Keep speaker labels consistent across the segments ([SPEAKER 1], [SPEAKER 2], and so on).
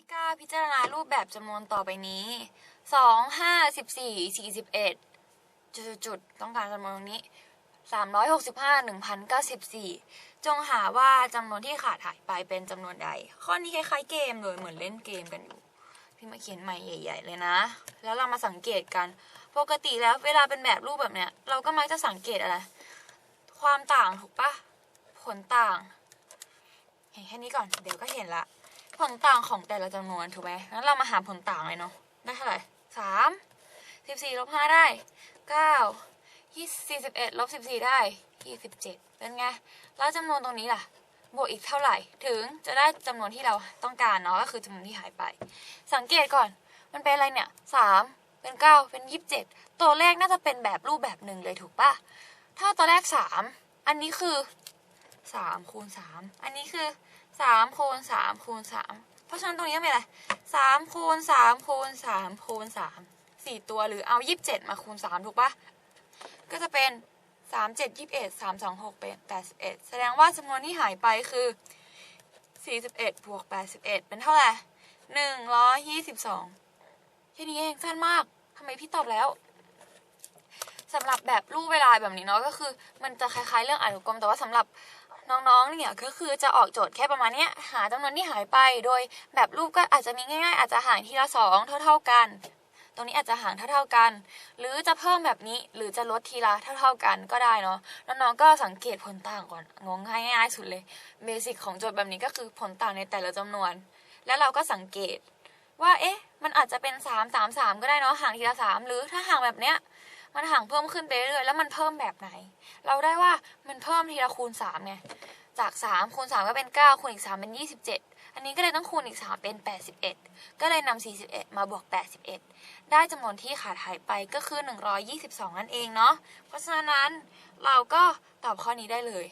[SPEAKER 1] มิก้าพิจารณารูปแบบจำนวนต่อไปนี้สองห้าสิบสี่สี่สิบเอ็ดจุดจุดต้องการจำนวนนี้สามร้อยหกสิบห้าหนึ่งพันเก้าสิบสี่จงหาว่าจำนวนที่ขาดหายไปเป็นจำนวนใด ข้อนี้คล้ายๆเกมเลยเหมือนเล่นเกมกันอยู่ พี่มาเขียนใหม่ใหญ่ ๆ เลยนะ แล้วเรามาสังเกตกัน ปกติแล้วเวลาเป็นแบบรูปแบบเนี้ย เราก็มักจะสังเกตอะไร ความต่างถูกปะผลต่าง เห็นแค่นี้ก่อน เดี๋ยวก็เห็นละ ผลต่างของแต่ละจำนวนถูกไหมงั้นเรามาหาผลต่างเลยเนาะ ได้เท่าไหร่สามสิบสี่ลบห้าได้เก้ายี่สี่สิบเอ็ดลบสิบสี่ได้ยี่สิบเจ็ดเป็นไง แล้วจำนวนตรงนี้ล่ะ บวกอีกเท่าไหร่ ถึงจะได้จำนวนที่เราต้องการเนาะ ก็คือจำนวนที่หายไป สังเกตก่อน มันเป็นอะไรเนี่ยสามเป็นเก้าเป็นยี่สิบเจ็ดตัวเลขน่าจะเป็นแบบรูปแบบหนึ่งเลยถูกปะถ้าตัวแรกสามอันนี้คือ สามคูณสามอันนี้คือสามคูณสามคูณสามเพราะฉะนั้นตรงนี้เป็นอะไรสามคูณสามคูณสามคูณสามสี่ตัวหรือเอายี่สิบเจ็ดมาคูณสามถูกปะก็จะเป็นสามเจ็ดยี่สิบเอ็ดสามสองหกเป็นแปดสิบเอ็ดแสดงว่าจำนวนที่หายไปคือสี่สิบเอ็ดบวกแปดสิบเอ็ดเป็นเท่าไหร่หนึ่งร้อยยี่สิบสองแค่นี้เองสั้นมากทำไมพี่ตอบแล้วสำหรับแบบรูปเวลาแบบนี้เนาะก็คือ มันจะคล้ายๆเรื่องอนุกรมแต่ว่าสำหรับ น้องๆเนี่ยก็คือจะออกโจทย์แค่ประมาณเนี้ยหาจำนวนที่หายไป โดยแบบรูปก็อาจจะมีง่าย ๆ อาจจะห่างทีละสองเท่า ๆกัน ตรงนี้อาจจะห่างเท่า ๆกัน หรือจะเพิ่มแบบนี้หรือจะลดทีละเท่า ๆกันก็ได้เนาะน้องๆก็สังเกตผลต่างก่อนงงง่ายๆสุดเลยเบสิกของโจทย์แบบนี้ก็คือผลต่างในแต่ละจำนวน แล้วเราก็สังเกตว่าเอ๊ะมันอาจจะเป็นสามสามสามก็ได้เนาะห่างทีละสามหรือถ้าห่างแบบเนี้ยมันห่างเพิ่มขึ้นไปเรื่อยๆแล้วมันเพิ่มแบบไหน เราได้ว่ามันเพิ่มทีละคูณสามไง จากสามคูณสามก็เป็นเก้าคูณอีกสามเป็นยี่สิบเจ็ดอันนี้ก็เลยต้องคูณอีกสามเป็นแปดสิบเอ็ดก็เลยนำสี่สิบเอ็ดมาบวกแปดสิบเอ็ดได้จำนวนที่ขาดหายไปก็คือหนึ่งร้อยยี่สิบสองนั่นเองเนาะเพราะฉะนั้นเราก็ตอบข้อนี้ได้เลย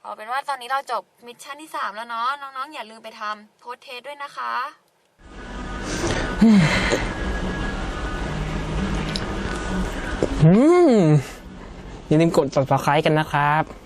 [SPEAKER 1] เอาเป็นว่าตอนนี้เราจบมิชชั่นที่สามแล้วเนาะน้องๆ อย่าลืมไปทำโพสเทสด้วยนะคะ
[SPEAKER 2] อืมอย่าลืมกด subscribe กันนะครับ